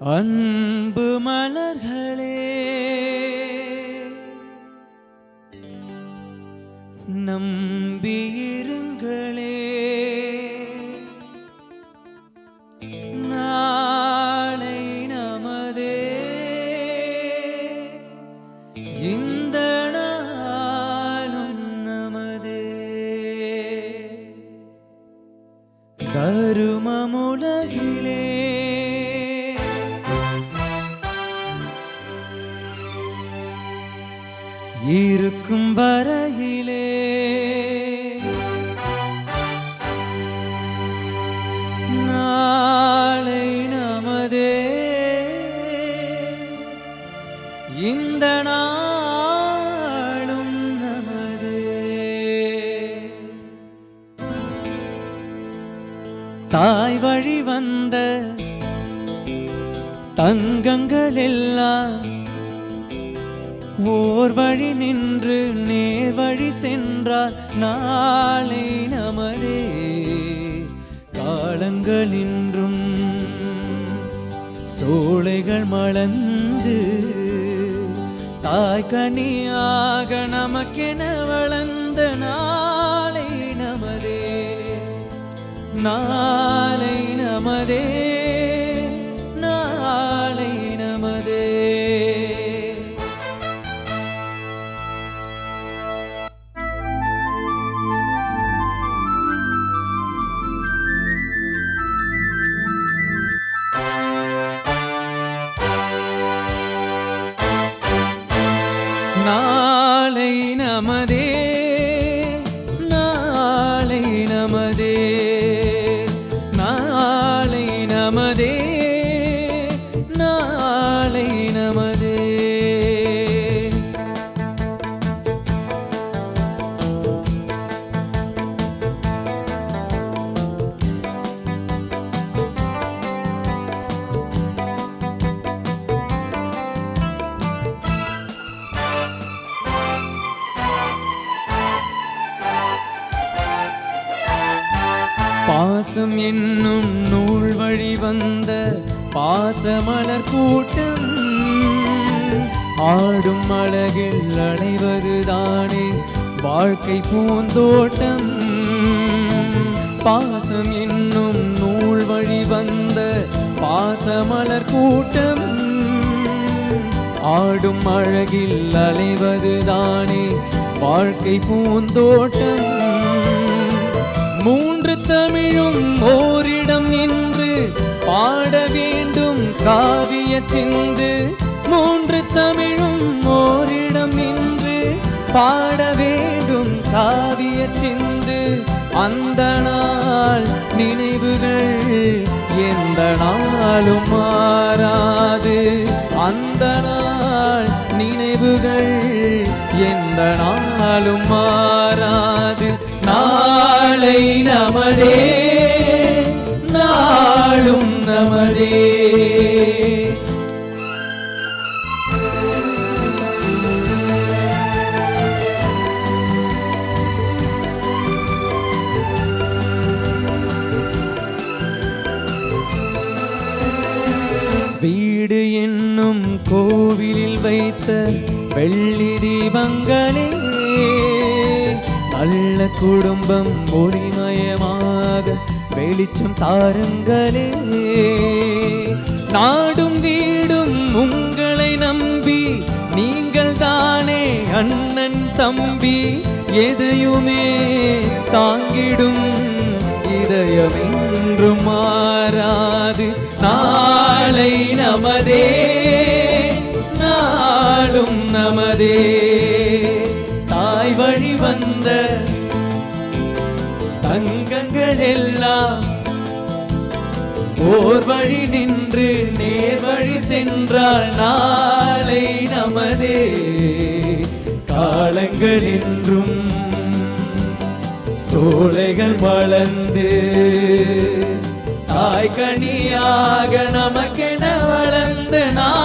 அன்பு மலர்களே. இருக்கும் வரையிலே. நாளை நமதே. இந்த நாளும் நமதே. தாய் வழி வந்த தங்கங்கள் எல்லாம் ஓர் வழி நின்று நேர் வழி சென்றார் நாளை நமதே. காலங்கள் இன்றும் சோலைகள் மலர்ந்து தாய்கனியாக நமக்கென வளர்ந்த நாளை நமதே. நாளை நமதே. நாளை நமதே. பாசம் என்னும் நூல் வழி வந்த பாசமலர் கூட்டம். ஆடும் அழகில் அடைவதுதானே வாழ்க்கை பூந்தோட்டம். பாசம் என்னும் நூல் வழி வந்த பாசமலர் கூட்டம். ஆடும் அழகில் அலைவதுதானே வாழ்க்கை பூந்தோட்டம். மூன்று தமிழும் ஓரிடம் நின்று பாட வேண்டும் காவிய சிந்து. மூன்று தமிழும் ஓரிடம் நின்று பாட வேண்டும் காவிய சிந்து. அந்த நாள் நினைவுகள் எந்த நாளும் மாறாது. அந்த நாள் நினைவுகள் எந்த நாளும் மாறாது. நாளை நமதே நாளும் நமதே. வீடு என்னும் கோவிலில் வைத்த வெள்ளி தீபங்களே நல்ல குடும்பம் ஒளிமயமாக வெளிச்சம் தாருங்களே. நாடும் வீடும் உங்களை நம்பி நீங்கள் தானே அண்ணன் தம்பி. எதையுமே தாங்கிடும் இதயம் என்றும் மாறாது. நாளை நமதே நாளும் நமதே. ஓர் வழி நின்று நேர் வழி சென்றால் நாளை நமதே. காலங்கள் என்றும் சோலைகள் வளர்ந்து தாய் கனியாக நமக்கென வளர்ந்து நான்